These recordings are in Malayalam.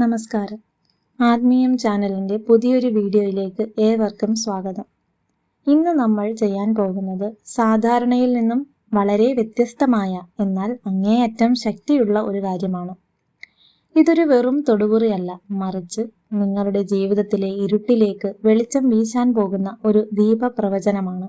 നമസ്കാരം. ആത്മീയം ചാനലിന്റെ പുതിയൊരു വീഡിയോയിലേക്ക് ഏവർക്കും സ്വാഗതം. ഇന്ന് നമ്മൾ ചെയ്യാൻ പോകുന്നത് സാധാരണയിൽ നിന്നും വളരെ വ്യത്യസ്തമായ എന്നാൽ അങ്ങേയറ്റം ശക്തിയുള്ള ഒരു കാര്യമാണ്. ഇതൊരു വെറും തൊടുപുറിയല്ല. മറിച്ച് നിങ്ങളുടെ ജീവിതത്തിലെ ഇരുട്ടിലേക്ക് വെളിച്ചം വീശാൻ പോകുന്ന ഒരു ദീപപ്രവചനമാണ്.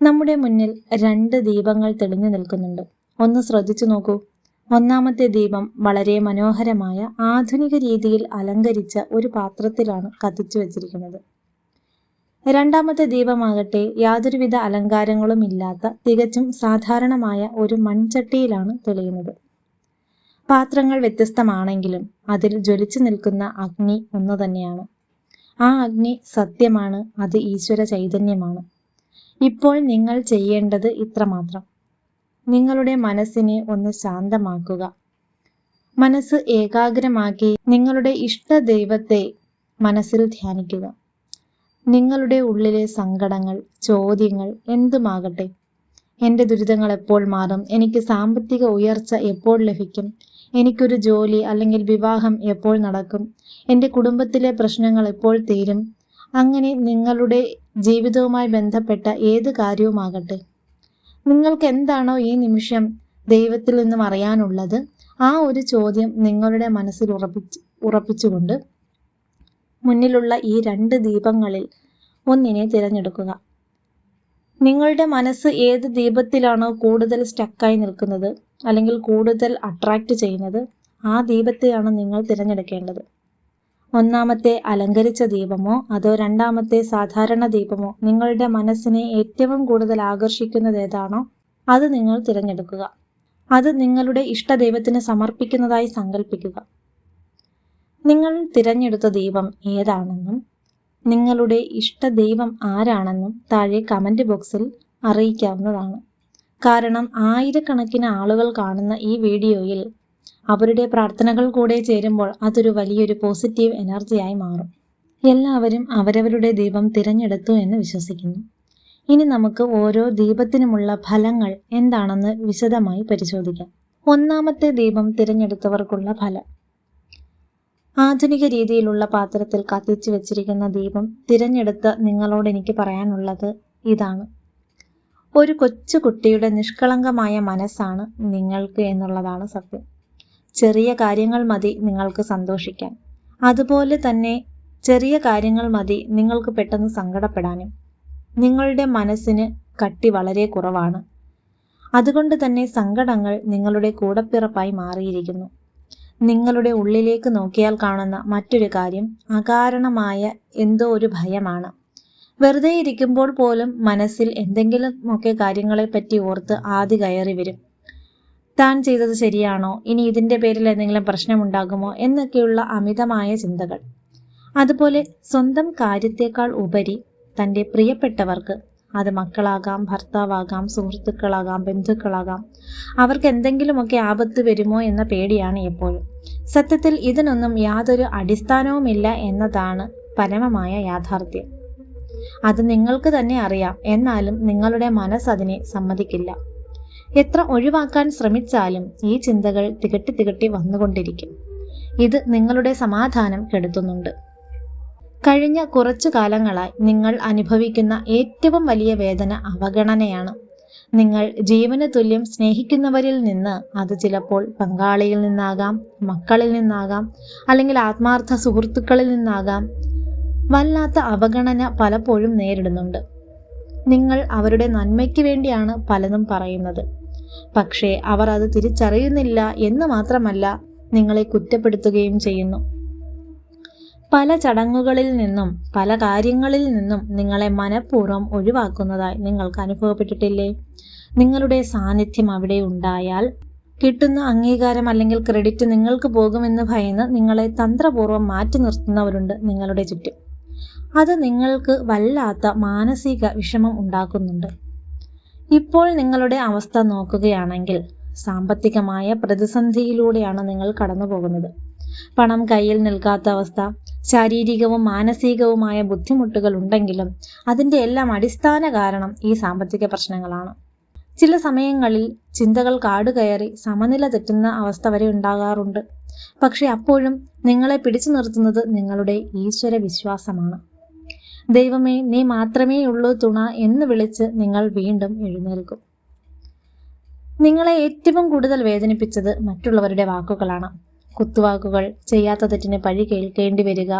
നമ്മുടെ മുന്നിൽ രണ്ട് ദീപങ്ങൾ തെളിഞ്ഞു നിൽക്കുന്നുണ്ട്. ഒന്ന് ശ്രദ്ധിച്ചു നോക്കൂ. ഒന്നാമത്തെ ദീപം വളരെ മനോഹരമായ ആധുനിക രീതിയിൽ അലങ്കരിച്ച ഒരു പാത്രത്തിലാണ് കത്തിച്ചു വെച്ചിരിക്കുന്നത്. രണ്ടാമത്തെ ദീപമാകട്ടെ യാതൊരുവിധ അലങ്കാരങ്ങളും ഇല്ലാത്ത തികച്ചും സാധാരണമായ ഒരു മൺചട്ടിയിലാണ് തെളിയുന്നത്. പാത്രങ്ങൾ വ്യത്യസ്തമാണെങ്കിലും അതിൽ ജ്വലിച്ചു നിൽക്കുന്ന അഗ്നി ഒന്നു തന്നെയാണ്. ആ അഗ്നി സത്യമാണ് അത് ഈശ്വര ചൈതന്യമാണ്. ഇപ്പോൾ നിങ്ങൾ ചെയ്യേണ്ടത് ഇത്രമാത്രം. നിങ്ങളുടെ മനസ്സിനെ ഒന്ന് ശാന്തമാക്കുക. മനസ്സ് ഏകാഗ്രമാക്കി നിങ്ങളുടെ ഇഷ്ട ദൈവത്തെ മനസ്സിൽ ധ്യാനിക്കുക. നിങ്ങളുടെ ഉള്ളിലെ സങ്കടങ്ങൾ ചോദ്യങ്ങൾ എന്തുമാകട്ടെ. എന്റെ ദുരിതങ്ങൾ എപ്പോൾ മാറും? എനിക്ക് സാമ്പത്തിക ഉയർച്ച എപ്പോൾ ലഭിക്കും? എനിക്കൊരു ജോലി അല്ലെങ്കിൽ വിവാഹം എപ്പോൾ നടക്കും? എന്റെ കുടുംബത്തിലെ പ്രശ്നങ്ങൾ എപ്പോൾ തീരും? അങ്ങനെ നിങ്ങളുടെ ജീവിതവുമായി ബന്ധപ്പെട്ട ഏത് കാര്യവുമാകട്ടെ. നിങ്ങൾക്ക് എന്താണോ ഈ നിമിഷം ദൈവത്തിൽ നിന്നും അറിയാനുള്ളത്? ആ ഒരു ചോദ്യം നിങ്ങളുടെ മനസ്സിൽ ഉറപ്പിച്ച് ഉറപ്പിച്ചുകൊണ്ട് മുന്നിലുള്ള ഈ രണ്ട് ദീപങ്ങളിൽ ഒന്നിനെ തിരഞ്ഞെടുക്കുക. നിങ്ങളുടെ മനസ്സ് ഏത് ദീപത്തിലാണോ കൂടുതൽ സ്റ്റക്കായി നിൽക്കുന്നത് അല്ലെങ്കിൽ കൂടുതൽ അട്രാക്റ്റ് ചെയ്യുന്നത് ആ ദീപത്തെയാണ് നിങ്ങൾ തിരഞ്ഞെടുക്കേണ്ടത്. ഒന്നാമത്തെ അലങ്കരിച്ച ദീപമോ അതോ രണ്ടാമത്തെ സാധാരണ ദീപമോ നിങ്ങളുടെ മനസ്സിനെ ഏറ്റവും കൂടുതൽ ആകർഷിക്കുന്നത് ഏതാണോ അത് നിങ്ങൾ തിരഞ്ഞെടുക്കുക. അത് നിങ്ങളുടെ ഇഷ്ടദൈവത്തിന് സമർപ്പിക്കുന്നതായി സങ്കല്പിക്കുക നിങ്ങൾ തിരഞ്ഞെടുത്ത ദീപം ഏതാണെന്നും നിങ്ങളുടെ ഇഷ്ടദൈവം ആരാണെന്നും താഴെ കമന്റ് ബോക്സിൽ അറിയിക്കാവുന്നതാണ്. കാരണം ആയിരക്കണക്കിന് ആളുകൾ കാണുന്ന ഈ വീഡിയോയിൽ അവരുടെ പ്രാർത്ഥനകൾ കൂടെ ചേരുമ്പോൾ അതൊരു വലിയൊരു പോസിറ്റീവ് എനർജിയായി മാറും. എല്ലാവരും അവരവരുടെ ദീപം തിരഞ്ഞെടുത്തു എന്ന് വിശ്വസിക്കുന്നു. ഇനി നമുക്ക് ഓരോ ദീപത്തിനുമുള്ള ഫലങ്ങൾ എന്താണെന്ന് വിശദമായി പരിശോധിക്കാം. ഒന്നാമത്തെ ദീപം തിരഞ്ഞെടുത്തവർക്കുള്ള ഫലം. ആധുനിക രീതിയിലുള്ള പാത്രത്തിൽ കത്തിച്ചു വെച്ചിരിക്കുന്ന ദീപം തിരഞ്ഞെടുത്ത് നിങ്ങളോട് എനിക്ക് പറയാനുള്ളത് ഇതാണ്. ഒരു കൊച്ചു കുട്ടിയുടെ നിഷ്കളങ്കമായ മനസ്സാണ് നിങ്ങൾക്ക് എന്നുള്ളതാണ് സത്യം. ചെറിയ കാര്യങ്ങൾ മതി നിങ്ങൾക്ക് സന്തോഷിക്കാൻ. അതുപോലെ തന്നെ ചെറിയ കാര്യങ്ങൾ മതി നിങ്ങൾക്ക് പെട്ടെന്ന് സങ്കടപ്പെടാനും. നിങ്ങളുടെ മനസ്സിന് കട്ടി വളരെ കുറവാണ്. അതുകൊണ്ട് തന്നെ സങ്കടങ്ങൾ നിങ്ങളുടെ കൂടപ്പിറപ്പായി മാറിയിരിക്കുന്നു. നിങ്ങളുടെ ഉള്ളിലേക്ക് നോക്കിയാൽ കാണുന്ന മറ്റൊരു കാര്യം അകാരണമായ എന്തോ ഒരു ഭയമാണ്. വെറുതെ ഇരിക്കുമ്പോൾ പോലും മനസ്സിൽ എന്തെങ്കിലുമൊക്കെ കാര്യങ്ങളെപ്പറ്റി ഓർത്ത് ആദ്യ കയറി വരും. താൻ ചെയ്തത് ശരിയാണോ? ഇനി ഇതിന്റെ പേരിൽ എന്തെങ്കിലും പ്രശ്നമുണ്ടാകുമോ? എന്നൊക്കെയുള്ള അമിതമായ ചിന്തകൾ. അതുപോലെ സ്വന്തം കാര്യത്തേക്കാൾ ഉപരി തന്റെ പ്രിയപ്പെട്ടവർക്ക് അത് മക്കളാകാം ഭർത്താവാകാം സുഹൃത്തുക്കളാകാം ബന്ധുക്കളാകാം അവർക്ക് എന്തെങ്കിലുമൊക്കെ ആപത്ത് വരുമോ എന്ന പേടിയാണ് എപ്പോഴും. സത്യത്തിൽ ഇതിനൊന്നും യാതൊരു അടിസ്ഥാനവുമില്ല എന്നതാണ് പരമമായ യാഥാർത്ഥ്യം. അത് നിങ്ങൾക്ക് തന്നെ അറിയാം. എന്നാലും നിങ്ങളുടെ മനസ്സ് അതിനെ സമ്മതിക്കില്ല. എത്ര ഒഴിവാക്കാൻ ശ്രമിച്ചാലും ഈ ചിന്തകൾ തികട്ടി തികട്ടി വന്നുകൊണ്ടിരിക്കും. ഇത് നിങ്ങളുടെ സമാധാനം കെടുത്തുന്നുണ്ട്. കഴിഞ്ഞ കുറച്ചു കാലങ്ങളായി നിങ്ങൾ അനുഭവിക്കുന്ന ഏറ്റവും വലിയ വേദന അവഗണനയാണ്. നിങ്ങൾ ജീവന് തുല്യം സ്നേഹിക്കുന്നവരിൽ നിന്ന് അത് ചിലപ്പോൾ പങ്കാളിയിൽ നിന്നാകാം മക്കളിൽ നിന്നാകാം അല്ലെങ്കിൽ ആത്മാർത്ഥ സുഹൃത്തുക്കളിൽ നിന്നാകാം. വല്ലാത്ത അവഗണന പലപ്പോഴും നേരിടുന്നുണ്ട്. നിങ്ങൾ അവരുടെ നന്മയ്ക്ക് വേണ്ടിയാണ് പലതും പറയുന്നത്. പക്ഷേ അവർ അത് തിരിച്ചറിയുന്നില്ല എന്ന് മാത്രമല്ല നിങ്ങളെ കുറ്റപ്പെടുത്തുകയും ചെയ്യുന്നു. പല ചടങ്ങുകളിൽ നിന്നും പല കാര്യങ്ങളിൽ നിന്നും നിങ്ങളെ മനഃപൂർവം ഒഴിവാക്കുന്നതായി നിങ്ങൾക്ക് അനുഭവപ്പെട്ടിട്ടില്ലേ? നിങ്ങളുടെ സാന്നിധ്യം അവിടെ ഉണ്ടായാൽ കിട്ടുന്ന അംഗീകാരം അല്ലെങ്കിൽ ക്രെഡിറ്റ് നിങ്ങൾക്ക് പോകുമെന്ന് ഭയന്ന് നിങ്ങളെ തന്ത്രപൂർവം മാറ്റി നിർത്തുന്നവരുണ്ട് നിങ്ങളുടെ ചുറ്റും. അത് നിങ്ങൾക്ക് വല്ലാത്ത മാനസിക വിഷമം ഉണ്ടാക്കുന്നുണ്ട്. ഇപ്പോൾ നിങ്ങളുടെ അവസ്ഥ നോക്കുകയാണെങ്കിൽ സാമ്പത്തികമായ പ്രതിസന്ധിയിലൂടെയാണ് നിങ്ങൾ കടന്നു പോകുന്നത് പണം കയ്യിൽ നിൽക്കാത്ത അവസ്ഥ ശാരീരികവും മാനസികവുമായ ബുദ്ധിമുട്ടുകൾ ഉണ്ടെങ്കിലും അതിന്റെ എല്ലാം അടിസ്ഥാന കാരണം ഈ സാമ്പത്തിക പ്രശ്നങ്ങളാണ്. ചില സമയങ്ങളിൽ ചിന്തകൾ കാടുകയറി സമനില തെറ്റുന്ന അവസ്ഥ വരെ ഉണ്ടാകാറുണ്ട്. പക്ഷെ അപ്പോഴും നിങ്ങളെ പിടിച്ചു നിർത്തുന്നത് നിങ്ങളുടെ ഈശ്വര വിശ്വാസമാണ് ദൈവമേ നീ മാത്രമേ ഉള്ളൂ തുണ എന്ന് വിളിച്ച് നിങ്ങൾ വീണ്ടും എഴുന്നേൽക്കും. നിങ്ങളെ ഏറ്റവും കൂടുതൽ വേദനിപ്പിച്ചത് മറ്റുള്ളവരുടെ വാക്കുകളാണ്. കുത്തുവാക്കുകൾ ചെയ്യാത്ത തെറ്റിന് പഴി കേൾക്കേണ്ടി വരിക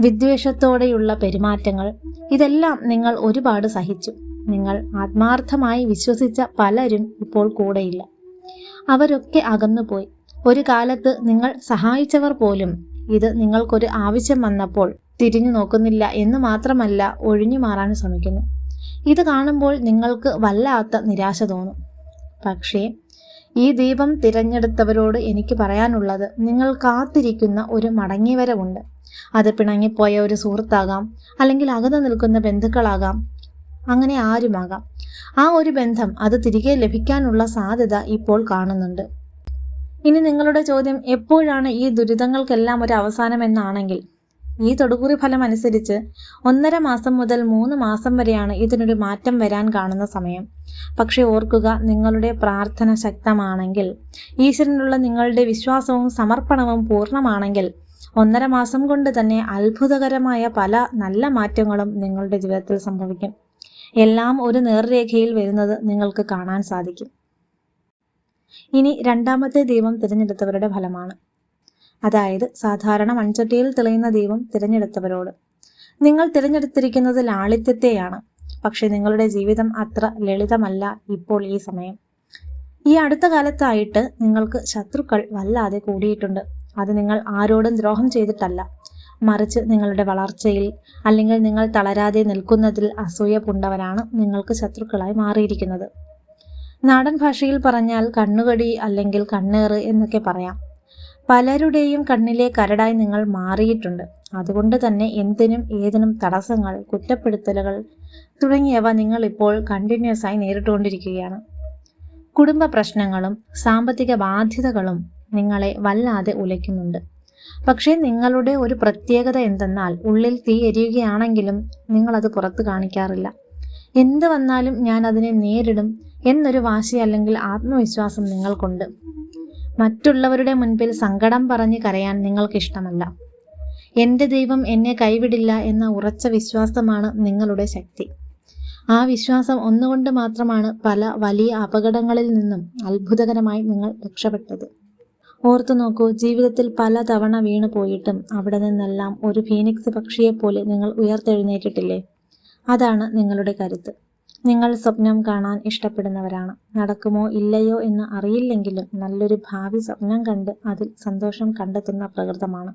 വിദ്വേഷത്തോടെയുള്ള പെരുമാറ്റങ്ങൾ ഇതെല്ലാം നിങ്ങൾ ഒരുപാട് സഹിച്ചു. നിങ്ങൾ ആത്മാർത്ഥമായി വിശ്വസിച്ച പലരും ഇപ്പോൾ കൂടെയില്ല. അവരൊക്കെ അകന്നുപോയി. ഒരു കാലത്ത് നിങ്ങൾ സഹായിച്ചവർ പോലും ഇത് നിങ്ങൾക്കൊരു ആവശ്യം വന്നപ്പോൾ തിരിഞ്ഞു നോക്കുന്നില്ല എന്ന് മാത്രമല്ല ഒഴിഞ്ഞു മാറാൻ ശ്രമിക്കുന്നു. ഇത് കാണുമ്പോൾ നിങ്ങൾക്ക് വല്ലാത്ത നിരാശ തോന്നും. പക്ഷേ ഈ ദീപം തിരഞ്ഞെടുത്തവരോട് എനിക്ക് പറയാനുള്ളത് നിങ്ങൾ കാത്തിരിക്കുന്ന ഒരു മടങ്ങിവരവുണ്ട്. അത് പിണങ്ങിപ്പോയ ഒരു സുഹൃത്താകാം അല്ലെങ്കിൽ അകന്നു നിൽക്കുന്ന ബന്ധുക്കളാകാം. അങ്ങനെ ആരുമാകാം. ആ ഒരു ബന്ധം അത് തിരികെ ലഭിക്കാനുള്ള സാധ്യത ഇപ്പോൾ കാണുന്നുണ്ട്. ഇനി നിങ്ങളുടെ ചോദ്യം എപ്പോഴാണ് ഈ ദുരിതങ്ങൾക്കെല്ലാം ഒരു അവസാനം എന്നാണെങ്കിൽ ഈ തൊടുകുറി ഫലം അനുസരിച്ച് ഒന്നര മാസം മുതൽ മൂന്ന് മാസം വരെയാണ് ഇതിനൊരു മാറ്റം വരാൻ കാണുന്ന സമയം. പക്ഷെ ഓർക്കുക നിങ്ങളുടെ പ്രാർത്ഥന ശക്തമാണെങ്കിൽ ഈശ്വരനുള്ള നിങ്ങളുടെ വിശ്വാസവും സമർപ്പണവും പൂർണമാണെങ്കിൽ ഒന്നര മാസം കൊണ്ട് തന്നെ അത്ഭുതകരമായ പല നല്ല മാറ്റങ്ങളും നിങ്ങളുടെ ജീവിതത്തിൽ സംഭവിക്കും. എല്ലാം ഒരു നേർരേഖയിൽ വരുന്നത് നിങ്ങൾക്ക് കാണാൻ സാധിക്കും. ഇനി രണ്ടാമത്തെ ദൈവം തിരഞ്ഞെടുത്തവരുടെ ഫലമാണ്. അതായത് സാധാരണ മൺചട്ടിയിൽ തെളിയുന്ന ദീപം തിരഞ്ഞെടുത്തവരോട്. നിങ്ങൾ തിരഞ്ഞെടുത്തിരിക്കുന്നത് ലാളിത്യത്തെയാണ് പക്ഷെ നിങ്ങളുടെ ജീവിതം അത്ര ലളിതമല്ല ഇപ്പോൾ ഈ സമയം. ഈ അടുത്ത കാലത്തായിട്ട് നിങ്ങൾക്ക് ശത്രുക്കൾ വല്ലാതെ കൂടിയിട്ടുണ്ട്. അത് നിങ്ങൾ ആരോടും ദ്രോഹം ചെയ്തിട്ടല്ല. മറിച്ച് നിങ്ങളുടെ വളർച്ചയിൽ അല്ലെങ്കിൽ നിങ്ങൾ തളരാതെ നിൽക്കുന്നതിൽ അസൂയ പൂണ്ടവരാണ് നിങ്ങൾക്ക് ശത്രുക്കളായി മാറിയിരിക്കുന്നത്. നാടൻ ഭാഷയിൽ പറഞ്ഞാൽ കണ്ണുകടി അല്ലെങ്കിൽ കണ്ണേറ് എന്നൊക്കെ പറയാം. പലരുടെയും കണ്ണിലെ കരടായി നിങ്ങൾ മാറിയിട്ടുണ്ട്. അതുകൊണ്ട് തന്നെ എന്തിനും ഏതിനും തടസ്സങ്ങൾ കുറ്റപ്പെടുത്തലുകൾ തുടങ്ങിയവ നിങ്ങൾ ഇപ്പോൾ കണ്ടിന്യൂസ് ആയി നേരിട്ടുകൊണ്ടിരിക്കുകയാണ്. കുടുംബ പ്രശ്നങ്ങളും സാമ്പത്തിക ബാധ്യതകളും നിങ്ങളെ വല്ലാതെ ഉലയ്ക്കുന്നുണ്ട്. പക്ഷേ നിങ്ങളുടെ ഒരു പ്രത്യേകത എന്തെന്നാൽ ഉള്ളിൽ തീ എരിയുകയാണെങ്കിലും നിങ്ങൾ അത് പുറത്ത് കാണിക്കാറില്ല. എന്ത് വന്നാലും ഞാൻ അതിനെ നേരിടും എന്നൊരു വാശി അല്ലെങ്കിൽ ആത്മവിശ്വാസം നിങ്ങൾക്കുണ്ട്. മറ്റുള്ളവരുടെ മുൻപിൽ സങ്കടം പറഞ്ഞ് കരയാൻ നിങ്ങൾക്ക് ഇഷ്ടമല്ല എന്റെ ദൈവം എന്നെ കൈവിടില്ല എന്ന ഉറച്ച വിശ്വാസമാണ് നിങ്ങളുടെ ശക്തി. ആ വിശ്വാസം ഒന്നുകൊണ്ട് മാത്രമാണ് പല വലിയ അപകടങ്ങളിൽ നിന്നും അത്ഭുതകരമായി നിങ്ങൾ രക്ഷപ്പെട്ടത്. ഓർത്തു നോക്കൂ ജീവിതത്തിൽ പല തവണ വീണു പോയിട്ടും അവിടെ നിന്നെല്ലാം ഒരു ഫീനിക്സ് പക്ഷിയെപ്പോലെ നിങ്ങൾ ഉയർത്തെഴുന്നേറ്റിട്ടില്ലേ? അതാണ് നിങ്ങളുടെ കരുത്ത്. നിങ്ങൾ സ്വപ്നം കാണാൻ ഇഷ്ടപ്പെടുന്നവരാണ്. നടക്കുമോ ഇല്ലയോ എന്ന് അറിയില്ലെങ്കിലും നല്ലൊരു ഭാവി സ്വപ്നം കണ്ട് അതിൽ സന്തോഷം കണ്ടെത്തുന്ന പ്രകൃതമാണ്.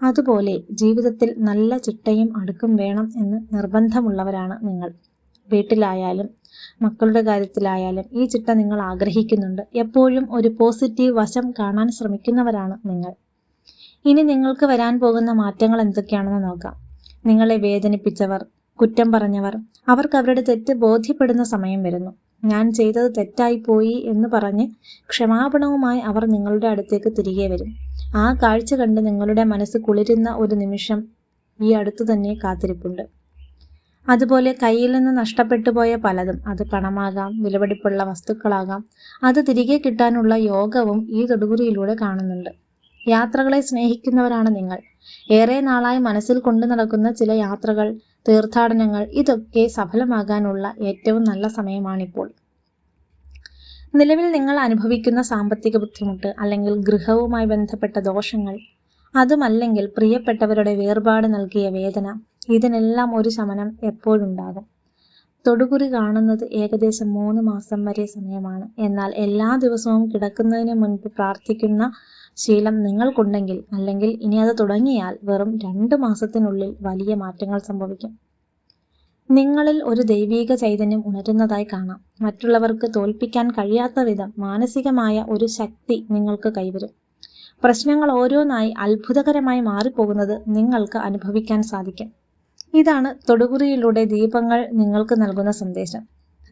അതുപോലെ ജീവിതത്തിൽ നല്ല ചിട്ടയും അടുക്കും വേണം എന്ന് നിർബന്ധമുള്ളവരാണ് നിങ്ങൾ. വീട്ടിലായാലും മക്കളുടെ കാര്യത്തിലായാലും ഈ ചിട്ട നിങ്ങൾ ആഗ്രഹിക്കുന്നുണ്ട്. എപ്പോഴും ഒരു പോസിറ്റീവ് വശം കാണാൻ ശ്രമിക്കുന്നവരാണ് നിങ്ങൾ. ഇനി നിങ്ങൾക്ക് വരാൻ പോകുന്ന മാറ്റങ്ങൾ എന്തൊക്കെയാണെന്ന് നോക്കാം. നിങ്ങളെ വേദനിപ്പിച്ചവർ കുറ്റം പറഞ്ഞവർ. അവർക്ക് അവരുടെ തെറ്റ് ബോധ്യപ്പെടുന്ന സമയം വരുന്നു. ഞാൻ ചെയ്തത് തെറ്റായി പോയി എന്ന് പറഞ്ഞ് ക്ഷമാപണവുമായി അവർ നിങ്ങളുടെ അടുത്തേക്ക് തിരികെ വരും. ആ കാഴ്ച കണ്ട് നിങ്ങളുടെ മനസ്സ് കുളിരുന്ന ഒരു നിമിഷം ഈ അടുത്തു തന്നെ കാത്തിരിപ്പുണ്ട്. അതുപോലെ കയ്യിൽ നിന്ന് നഷ്ടപ്പെട്ടു പോയ പലതും അത് പണമാകാം വിലപിടിപ്പുള്ള വസ്തുക്കളാകാം അത് തിരികെ കിട്ടാനുള്ള യോഗവും ഈ തൊടുകുറിയിലൂടെ കാണുന്നുണ്ട്. യാത്രകളെ സ്നേഹിക്കുന്നവരാണ് നിങ്ങൾ. ഏറെ നാളായി മനസ്സിൽ കൊണ്ടു നടക്കുന്ന ചില യാത്രകൾ തീർത്ഥാടനങ്ങൾ ഇതൊക്കെ സഫലമാകാനുള്ള ഏറ്റവും നല്ല സമയമാണിപ്പോൾ. നിലവിൽ നിങ്ങൾ അനുഭവിക്കുന്ന സാമ്പത്തിക ബുദ്ധിമുട്ട് അല്ലെങ്കിൽ ഗൃഹവുമായി ബന്ധപ്പെട്ട ദോഷങ്ങൾ അതുമല്ലെങ്കിൽ പ്രിയപ്പെട്ടവരുടെ വേർപാട് നൽകിയ വേദന ഇതിനെല്ലാം ഒരു ശമനം എപ്പോഴുണ്ടാകും. തൊടുകുറി കാണുന്നത് ഏകദേശം മൂന്ന് മാസം വരെ സമയമാണ്. എന്നാൽ എല്ലാ ദിവസവും കിടക്കുന്നതിന് മുൻപ് പ്രാർത്ഥിക്കുന്ന ശീലം നിങ്ങൾക്കുണ്ടെങ്കിൽ അല്ലെങ്കിൽ ഇനി അത് തുടങ്ങിയാൽ വെറും രണ്ട് മാസത്തിനുള്ളിൽ വലിയ മാറ്റങ്ങൾ സംഭവിക്കും. നിങ്ങളിൽ ഒരു ദൈവീക ചൈതന്യം ഉണരുന്നതായി കാണാം. മറ്റുള്ളവർക്ക് തോൽപ്പിക്കാൻ കഴിയാത്ത വിധം മാനസികമായ ഒരു ശക്തി നിങ്ങൾക്ക് കൈവരും. പ്രശ്നങ്ങൾ ഓരോന്നായി അത്ഭുതകരമായി മാറിപ്പോകുന്നത് നിങ്ങൾക്ക് അനുഭവിക്കാൻ സാധിക്കും. ഇതാണ് തൊടുകുറിയിലൂടെ ദീപങ്ങൾ നിങ്ങൾക്ക് നൽകുന്ന സന്ദേശം.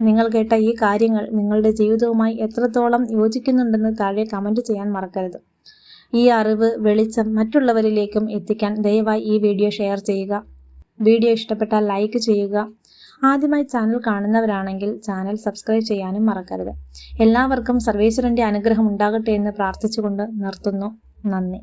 നിങ്ങൾ കേട്ട ഈ കാര്യങ്ങൾ നിങ്ങളുടെ ജീവിതവുമായി എത്രത്തോളം യോജിക്കുന്നുണ്ടെന്ന് താഴെ കമന്റ് ചെയ്യാൻ മറക്കരുത്. ഈ അറിവ് വെളിച്ചം മറ്റുള്ളവരിലേക്കും എത്തിക്കാൻ ദയവായി ഈ വീഡിയോ ഷെയർ ചെയ്യുക. വീഡിയോ ഇഷ്ടപ്പെട്ടാൽ ലൈക്ക് ചെയ്യുക. ആദ്യമായി ചാനൽ കാണുന്നവരാണെങ്കിൽ ചാനൽ സബ്സ്ക്രൈബ് ചെയ്യാനും മറക്കരുത്. എല്ലാവർക്കും സർവേശ്വരന്റെ അനുഗ്രഹം ഉണ്ടാകട്ടെ എന്ന് പ്രാർത്ഥിച്ചുകൊണ്ട് നിർത്തുന്നു. നന്ദി.